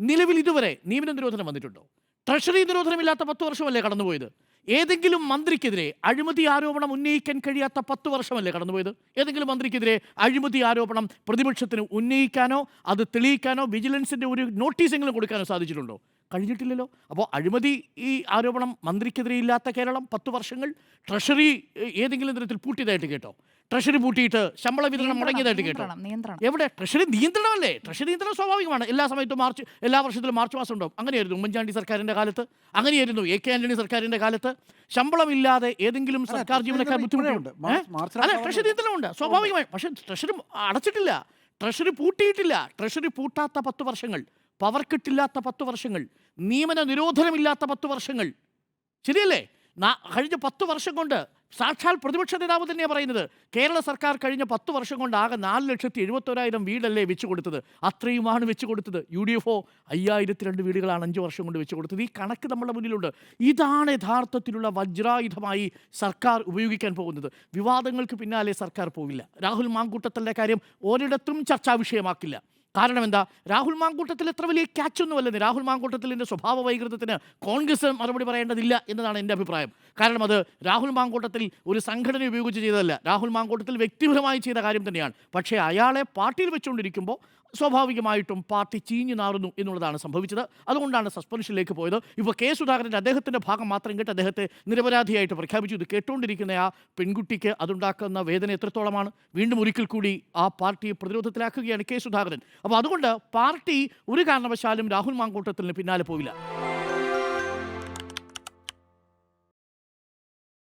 നിലവിൽ ഇതുവരെ നിയമന നിരോധനം വന്നിട്ടുണ്ടോ? ട്രഷറി നിരോധനമില്ലാത്ത പത്ത് വർഷമല്ലേ കടന്നുപോയത്? ഏതെങ്കിലും മന്ത്രിക്കെതിരെ അഴിമതി ആരോപണം ഉന്നയിക്കാൻ കഴിയാത്ത പത്ത് വർഷമല്ലേ കടന്നുപോയത്? ഏതെങ്കിലും മന്ത്രിക്കെതിരെ അഴിമതി ആരോപണം പ്രതിപക്ഷത്തിന് ഉന്നയിക്കാനോ അത് തെളിയിക്കാനോ വിജിലൻസിന്റെ ഒരു നോട്ടീസെങ്കിലും കൊടുക്കാനോ സാധിച്ചിട്ടുണ്ടോ? കഴിഞ്ഞിട്ടില്ലല്ലോ. അപ്പോൾ അഴിമതി ഈ ആരോപണം മന്ത്രിക്കെതിരെ ഇല്ലാത്ത കേരളം പത്ത് വർഷങ്ങൾ ട്രഷറി ഏതെങ്കിലും തരത്തിൽ പൂട്ടിയതായിട്ട് കേട്ടോ. ട്രഷറി പൂട്ടിയിട്ട് ശമ്പള വിതരണം മുടങ്ങിയതായിട്ട് കേട്ടോ. എവിടെ? ട്രഷറി നിയന്ത്രണമല്ലേ? ട്രഷറി നിയന്ത്രണം സ്വാഭാവികമാണ്. എല്ലാ സമയത്തും മാർച്ച് എല്ലാ വർഷത്തിലും മാർച്ച് മാസം ഉണ്ടാവും. അങ്ങനെയായിരുന്നു ഉമ്മൻചാണ്ടി സർക്കാരിന്റെ കാലത്ത്. അങ്ങനെയായിരുന്നു എ കെ ആന്റണി സർക്കാരിന്റെ കാലത്ത്. ശമ്പളമില്ലാതെ ഏതെങ്കിലും സർക്കാർ ജീവനക്കാർ ബുദ്ധിമുട്ടുണ്ട് അല്ലെ ട്രഷറി നിയന്ത്രണമുണ്ട്. സ്വാഭാവികമായി. പക്ഷേ ട്രഷറി അടച്ചിട്ടില്ല. ട്രഷറി പൂട്ടിയിട്ടില്ല. ട്രഷറി പൂട്ടാത്ത പത്ത് വർഷങ്ങൾ. പവർ കിട്ടില്ലാത്ത പത്ത് വർഷങ്ങൾ. നിയമന നിരോധനമില്ലാത്ത പത്ത് വർഷങ്ങൾ. ശരിയല്ലേ? നാ- കഴിഞ്ഞ പത്ത് വർഷം കൊണ്ട് സാക്ഷാൽ പ്രതിപക്ഷ നേതാവ് തന്നെയാണ് പറയുന്നത്. കേരള സർക്കാർ കഴിഞ്ഞ പത്ത് വർഷം കൊണ്ട് ആകെ നാല് ലക്ഷത്തി എഴുപത്തോരായിരം വീടല്ലേ വെച്ചു കൊടുത്തത്. അത്രയുമാണ് വെച്ചു കൊടുത്തത്. യു ഡി എഫ് ഒ അയ്യായിരത്തി രണ്ട് വീടുകളാണ് അഞ്ച് വർഷം കൊണ്ട് വെച്ചു കൊടുത്തത്. ഈ കണക്ക് നമ്മുടെ മുന്നിലുണ്ട്. ഇതാണ് യഥാർത്ഥത്തിലുള്ള വജ്രായുധമായി സർക്കാർ ഉപയോഗിക്കാൻ പോകുന്നത്. വിവാദങ്ങൾക്ക് പിന്നാലെ സർക്കാർ പോകില്ല രാഹുൽ മാങ്കൂട്ടത്തലിന്റെ കാര്യം ഒരിടത്തും ചർച്ചാ വിഷയമാക്കില്ല. കാരണം എന്താ? രാഹുൽ മാങ്കൂട്ടത്തിൽ എത്ര വലിയ ക്യാച്ചൊന്നുമല്ലെന്ന് രാഹുൽ മാങ്കൂട്ടത്തിലിന്റെ സ്വഭാവ വൈകൃതത്തിന് കോൺഗ്രസ് മറുപടി പറയേണ്ടതില്ല എന്നതാണ് എന്റെ അഭിപ്രായം. കാരണം അത് രാഹുൽ മാങ്കൂട്ടത്തിൽ ഒരു സംഘടന ഉപയോഗിച്ച് ചെയ്തതല്ല. രാഹുൽ മാങ്കൂട്ടത്തിൽ വ്യക്തിപരമായി ചെയ്ത കാര്യം തന്നെയാണ്. പക്ഷേ അയാളെ പാർട്ടിയിൽ വെച്ചുകൊണ്ടിരിക്കുമ്പോൾ സ്വാഭാവികമായിട്ടും പാർട്ടി ചീഞ്ഞു നാറുന്നു എന്നുള്ളതാണ് സംഭവിച്ചത്. അതുകൊണ്ടാണ് സസ്പെൻഷനിലേക്ക് പോയത്. ഇപ്പോൾ കെ സുധാകരന്റെ അദ്ദേഹത്തിന്റെ ഭാഗം മാത്രം കേട്ട് അദ്ദേഹത്തെ നിരപരാധിയായിട്ട് പ്രഖ്യാപിച്ചു. ഇത് കേട്ടുകൊണ്ടിരിക്കുന്ന ആ പെൺകുട്ടിക്ക് അതുണ്ടാക്കുന്ന വേദന എത്രത്തോളമാണ്? വീണ്ടും ഒരിക്കൽ കൂടി ആ പാർട്ടിയെ പ്രതിരോധത്തിലാക്കുകയാണ് കെ സുധാകരൻ. അപ്പോൾ അതുകൊണ്ട് പാർട്ടി ഒരു കാരണവശാലും രാഹുൽ മാങ്കൂട്ടത്തിന് പിന്നാലെ പോവില്ല.